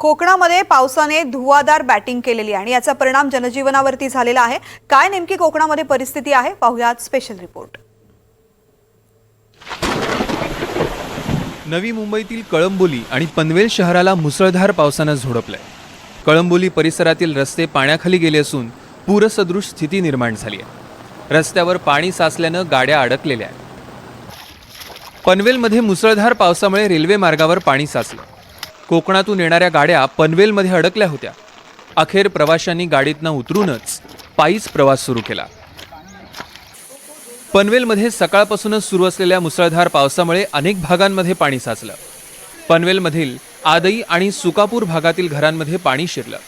कोकणामध्ये पावसाने धुवाधार बॅटिंग केलेली आहे आणि याचा परिणाम जनजीवनावरती झालेला आहे. काय नेमकी कोकणामध्ये परिस्थिती आहे? पाहुयात स्पेशल रिपोर्ट नवी मुंबईतील कळंबोली आणि पनवेल शहराला मुसळधार पावसानं झोडपलंय. कळंबोली परिसरातील रस्ते पाण्याखाली गेले असून पूरसदृश स्थिती निर्माण झाली आहे. रस्त्यावर पाणी साचल्यानं गाड्या अडकलेल्या आहेत. पनवेलमध्ये मुसळधार पावसामुळे रेल्वे मार्गावर पाणी साचलं. कोकणातून येणाऱ्या गाड्या पनवेलमध्ये अडकल्या होत्या. अखेर प्रवाशांनी गाडीतनं उतरूनच पायीच प्रवास सुरू केला. पनवेलमध्ये सकाळपासूनच सुरू असलेल्या मुसळधार पावसामुळे अनेक भागांमध्ये पाणी साचलं. पनवेलमधील आदई आणि सुकापूर भागातील घरांमध्ये पाणी शिरलं.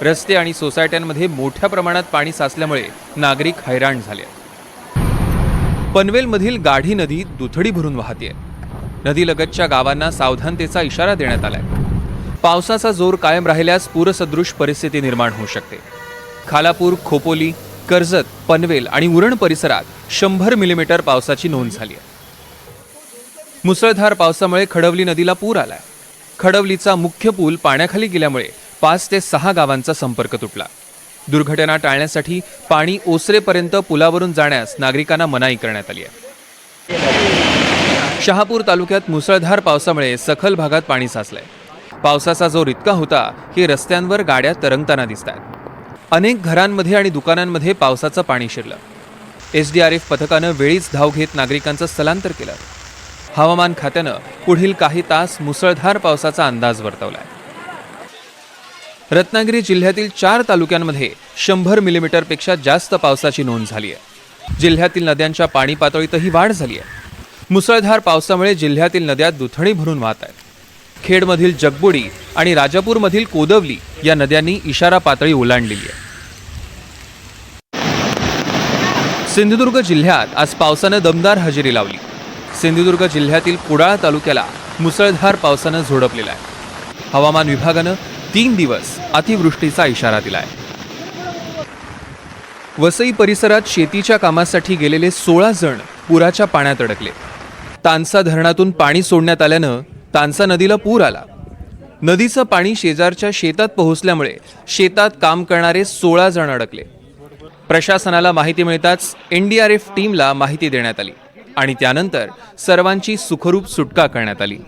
रस्ते आणि सोसायट्यांमध्ये मोठ्या प्रमाणात पाणी साचल्यामुळे नागरिक हैराण झाले. पनवेलमधील गाढी नदी दुथडी भरून वाहते नदीलगतच्या गावांना सावधानतेचा इशारा देण्यात आलाय. पावसाचा जोर कायम राहिल्यास पूरसदृश परिस्थिती निर्माण होऊ शकते. खालापूर खोपोली कर्जत पनवेल आणि उरण परिसरात शंभर मिलीमीटर पावसाची नोंद झाली आहे. मुसळधार पावसामुळे खडवली नदीला पूर आलाय. खडवलीचा मुख्य पूल पाण्याखाली गेल्यामुळे पाच ते सहा गावांचा संपर्क तुटला. दुर्घटना टाळण्यासाठी पाणी ओसरेपर्यंत पुलावरून जाण्यास नागरिकांना मनाई करण्यात आली आहे. शहापूर तालुक्यात मुसळधार पावसामुळे सखल भागात पाणी साचलंय. पावसाचा जोर इतका होता की रस्त्यांवर गाड्या तरंगताना दिसत आहेत अनेक घरांमध्ये आणि दुकानांमध्ये पावसाचं पाणी शिरलं. एस डी आर एफ पथकानं वेळीच धाव घेत नागरिकांचं स्थलांतर केलं. हवामान खात्यानं पुढील काही तास मुसळधार पावसाचा अंदाज वर्तवलाय. रत्नागिरी जिल्ह्यातील चार तालुक्यांमध्ये शंभर मिलीमीटरपेक्षा जास्त पावसाची नोंद झाली आहे जिल्ह्यातील नद्यांच्या पाणी पातळीतही वाढ झाली आहे मुसळधार पावसामुळे जिल्ह्यातील नद्या दुथणी भरून वाहत आहेत. खेडमधील जगबुडी आणि राजापूरमधील कोदवली या नद्यांनी इशारा पातळी ओलांडलेली आहे. सिंधुदुर्ग जिल्ह्यात आज पावसानं दमदार हजेरी लावली. सिंधुदुर्ग जिल्ह्यातील कुडाळ तालुक्याला मुसळधार पावसानं झोडपलेला आहे. हवामान विभागानं तीन दिवस अतिवृष्टीचा इशारा दिलाय. वसई परिसरात शेतीच्या कामासाठी गेलेले सोळा जण पुराच्या पाण्यात अडकले. तानसा धरणातून पाणी सोडण्यात आल्यानं तानसा नदीला पूर आला. नदीचं पाणी शेजारच्या शेतात पोहोचल्यामुळे शेतात काम करणारे सोळा जण अडकले. प्रशासनाला माहिती मिळताच एन डी आर एफ टीमला माहिती देण्यात आली आणि त्यानंतर सर्वांची सुखरूप सुटका करण्यात आली.